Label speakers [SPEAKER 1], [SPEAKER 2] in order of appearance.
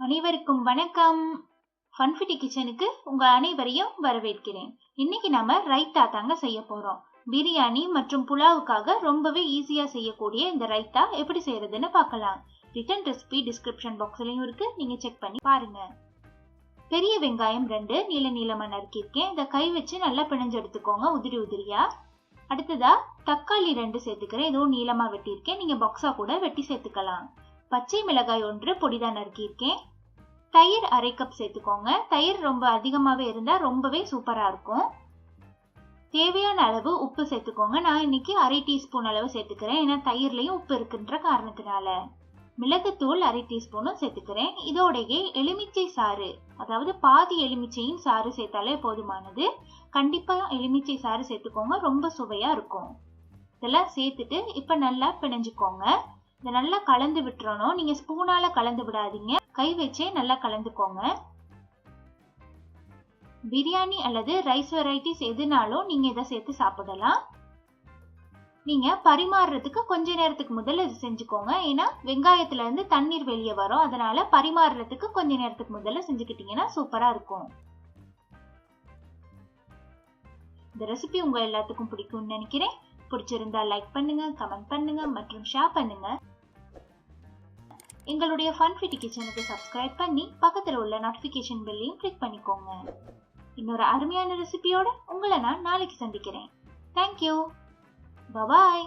[SPEAKER 1] அனைவருக்கும் வணக்கம். ஃபன்ஃபிட்டி கிச்சனுக்கு உங்க அனைவரையும் வரவேற்கிறேன். இன்னைக்கு நாம ரைத்தா தாங்க செய்ய போறோம். பிரியாணி மற்றும் புலாவுக்காக ரொம்பவே ஈஸியா செய்யக்கூடிய இந்த ரைத்தா எப்படி செய்யறதுன்னு பார்க்கலாம். ரிட்டன் ரெசிபி டிஸ்கிரிப்ஷன் பாக்ஸ்லயும் இருக்கு. நீங்க செக் பண்ணி பாருங்க. பெரிய வெங்காயம் ரெண்டு நீல நீளமா நறுக்கியிருக்கேன் இதை கை வச்சு நல்லா பிணைஞ்சு எடுத்துக்கோங்க உதிரி உதிரியா. அடுத்ததா தக்காளி ரெண்டு சேர்த்துக்கிறேன். இதுவும் நீளமா வெட்டியிருக்கேன். நீங்க பாக்ஸா கூட வெட்டி சேர்த்துக்கலாம். பச்சை மிளகாய் ஒன்று பொடிதான் நறுக்கியிருக்கேன். தயிர் அரை கப் சேர்த்துக்கோங்க. தயிர் ரொம்ப அதிகமாகவே இருந்தால் ரொம்பவே சூப்பராக இருக்கும். தேவையான அளவு உப்பு சேர்த்துக்கோங்க. நான் இன்னைக்கு அரை டீஸ்பூன் அளவு சேர்த்துக்கிறேன். ஏன்னா தயிர்லையும் உப்பு இருக்குன்ற காரணத்தினால. மிளகுத்தூள் அரை டீஸ்பூனும் சேர்த்துக்கிறேன். இதோடையே எலுமிச்சை சாறு அதாவது பாதி எலுமிச்சையின் சாறு சேர்த்தாலே போதுமானது. கண்டிப்பாக எலுமிச்சை சாறு சேர்த்துக்கோங்க. ரொம்ப சுவையாக இருக்கும். இதெல்லாம் சேர்த்துட்டு இப்போ நல்லா பிணைஞ்சுக்கோங்க. இதை நல்லா கலந்து விட்டுறணும். நீங்க ஸ்பூனால கலந்து விடாதீங்க. கை வச்சே நல்லா கலந்துக்கோங்க. பிரியாணி அல்லது ரைஸ் வெரைட்டிஸ் எதுனாலும் நீங்க இதை சேர்த்து சாப்பிடலாம். நீங்க பரிமாறுறதுக்கு கொஞ்ச நேரத்துக்கு முதல்ல இது செஞ்சுக்கோங்க. ஏன்னா வெங்காயத்துல இருந்து தண்ணீர் வெளியே வரும். அதனால பரிமாறுறதுக்கு கொஞ்ச நேரத்துக்கு முதல்ல செஞ்சுக்கிட்டீங்கன்னா சூப்பரா இருக்கும். இந்த ரெசிபி உங்க எல்லாத்துக்கும் பிடிக்கும்னு நினைக்கிறேன். பிடிச்சிருந்தா லைக் பண்ணுங்க கமெண்ட் பண்ணுங்க மற்றும் ஷேர் பண்ணுங்க. எங்களுடைய ஃபன்ஃபிட்டி கிச்சனுக்கு சப்ஸ்கிரைப் பண்ணி பக்கத்தில் உள்ள நோட்டிஃபிகேஷன் பெல்லையும் கிளிக் பண்ணிக்கோங்க. இன்னொரு அருமையான ரெசிபியோட உங்களை நான் நாளைக்கு சந்திக்கிறேன். Thank you bye bye